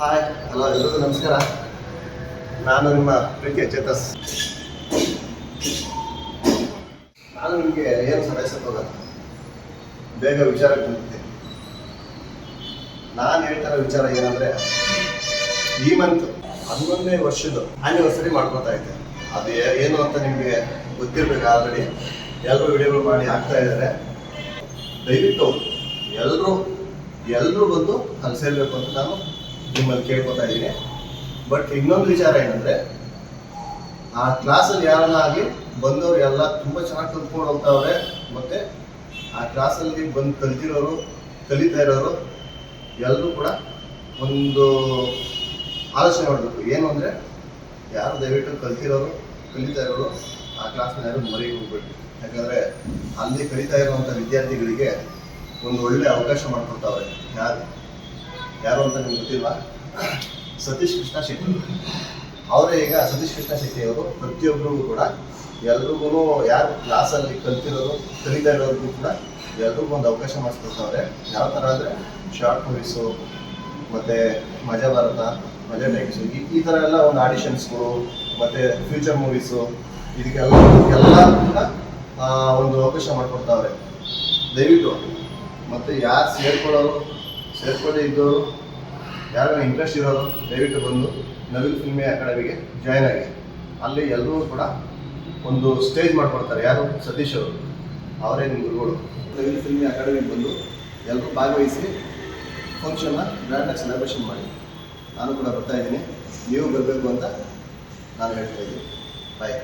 Hi hello ಎಲ್ಲರೂ ನಮಸ್ಕಾರ. ನಾನು ನಿಮ್ಮ ಪ್ರೀತಿಯ ಚೇತಸ್. ನಾನು ನಿಮಗೆ ಏನು ಸಲಹಿಸಕ್ಕೆ ಹೋಗಲ್ಲ ಬೇಗ ವಿಚಾರಕ್ಕೆ ಬಂದಿದ್ದೆ ನಾನು ಹೇಳ್ತಾರ ವಿಚಾರ ಏನಂದ್ರೆ, ಈ ಮಂತ್ ಹನ್ನೊಂದನೇ ವರ್ಷದ ಆನಿವರ್ಸರಿ ಮಾಡ್ಕೊತಾ ಇದ್ದೆ. ಅದು ಏನು ಅಂತ ನಿಮಗೆ ಗೊತ್ತಿರ್ಬೇಕು ಆಲ್ರೆಡಿ ಎಲ್ಲರೂ ವಿಡಿಯೋಗಳು ಮಾಡಿ ಹಾಕ್ತಾ ಇದ್ದಾರೆ. ದಯವಿಟ್ಟು ಎಲ್ಲರೂ ಎಲ್ಲರೂ ಬಂದು ಅಲ್ಲಿ ಅಂತ ನಾನು ನಿಮ್ಮಲ್ಲಿ ಕೇಳ್ಕೊತಾ ಇದ್ದೀನಿ. ಬಟ್ ಇನ್ನೊಂದು ವಿಚಾರ ಏನಂದ್ರೆ, ಆ ಕ್ಲಾಸಲ್ಲಿ ಯಾರನ್ನ ಆಗಲಿ, ಬಂದವರು ಎಲ್ಲ ತುಂಬ ಚೆನ್ನಾಗಿ ಕಲ್ತ್ಕೊಂಡು ಹೋಗ್ತಾವ್ರೆ ಮತ್ತೆ ಆ ಕ್ಲಾಸಲ್ಲಿ ಬಂದು ಕಲ್ತಿರೋರು, ಕಲಿತಾ ಇರೋರು ಎಲ್ಲರೂ ಕೂಡ ಒಂದು ಆಲೋಚನೆ ಮಾಡಬೇಕು. ಏನು ಅಂದರೆ, ಯಾರು ದಯವಿಟ್ಟು ಕಲ್ತಿರೋರು, ಕಲಿತಾ ಇರೋರು ಆ ಕ್ಲಾಸ್ನ ಯಾರು ಮರೆಗೆ ಹೋಗ್ಬೇಕು ಯಾಕಂದರೆ ಅಲ್ಲಿ ಕಲಿತಾ ಇರುವಂಥ ವಿದ್ಯಾರ್ಥಿಗಳಿಗೆ ಒಂದು ಒಳ್ಳೆ ಅವಕಾಶ ಮಾಡಿಕೊಡ್ತಾವ್ರೆ. ಯಾರು? ಯಾರು ಅಂತ ನಿಮ್ಗೆ ಗೊತ್ತಿಲ್ಲ ಸತೀಶ್ ಕೃಷ್ಣ ಶೆಟ್ಟಿ. ಅವರೇ ಈಗ ಸತೀಶ್ ಕೃಷ್ಣ ಶೆಟ್ಟಿ ಅವರು ಪ್ರತಿಯೊಬ್ಬರಿಗೂ ಕೂಡ ಎಲ್ರಿಗೂ ಯಾರು ಕ್ಲಾಸಲ್ಲಿ ಕಲ್ತಿರೋರು ಕಲಿತಾ ಇರೋರಿಗೂ ಕೂಡ ಎಲ್ರಿಗೂ ಒಂದು ಅವಕಾಶ ಮಾಡಿಸ್ಕೊಡ್ತಾವ್ರೆ. ಯಾವ ಥರ ಅಂದರೆ ಶಾರ್ಟ್ ಮೂವೀಸು ಮತ್ತು ಮಜಾ ಭಾರತ, ಮಜಾ ಟೈಮ್ಸು ಈ ಈ ಥರ ಎಲ್ಲ ಒಂದು ಆಡಿಷನ್ಸ್ಗಳು ಮತ್ತು ಫ್ಯೂಚರ್ ಮೂವೀಸು ಇದಕ್ಕೆಲ್ಲ ಎಲ್ಲ ಕೂಡ ಒಂದು ಅವಕಾಶ ಮಾಡಿಕೊಡ್ತಾವ್ರೆ. ದಯವಿಟ್ಟು, ಮತ್ತು ಯಾರು ಸೇರ್ಕೊಳ್ಳೋರು ಸೇರ್ಕೊಳ್ಳದೆ ಇದ್ದವರು ಯಾರು ಇಂಟ್ರೆಸ್ಟ್ ಇರೋರು, ದಯವಿಟ್ಟು ಬಂದು ನವಿಲ್ ಫಿಲ್ಮಿ ಅಕಾಡೆಮಿಗೆ ಜಾಯ್ನ್ ಆಗಿ. ಅಲ್ಲಿ ಎಲ್ಲರೂ ಕೂಡ ಒಂದು ಸ್ಟೇಜ್ ಮಾಡ್ಕೊಡ್ತಾರೆ. ಯಾರು? ಸತೀಶ್ ಅವರು. ಅವರೇ ನಿಮ್ಮ ಗುರುಗಳು. ನವಿಲ್ ಫಿಲ್ಮಿ ಅಕಾಡೆಮಿಗೆ ಬಂದು ಎಲ್ಲರೂ ಭಾಗವಹಿಸಿ ಫಂಕ್ಷನ್ನ ಗ್ರ್ಯಾಂಡಾಗಿ ಸೆಲೆಬ್ರೇಷನ್ ಮಾಡಿ. ನಾನು ಕೂಡ ಬರ್ತಾ ಇದ್ದೀನಿ. ನೀವು ಬರಬೇಕು ಅಂತ ನಾನು ಹೇಳ್ತಾ ಇದ್ದೀನಿ. ಬಾಯ್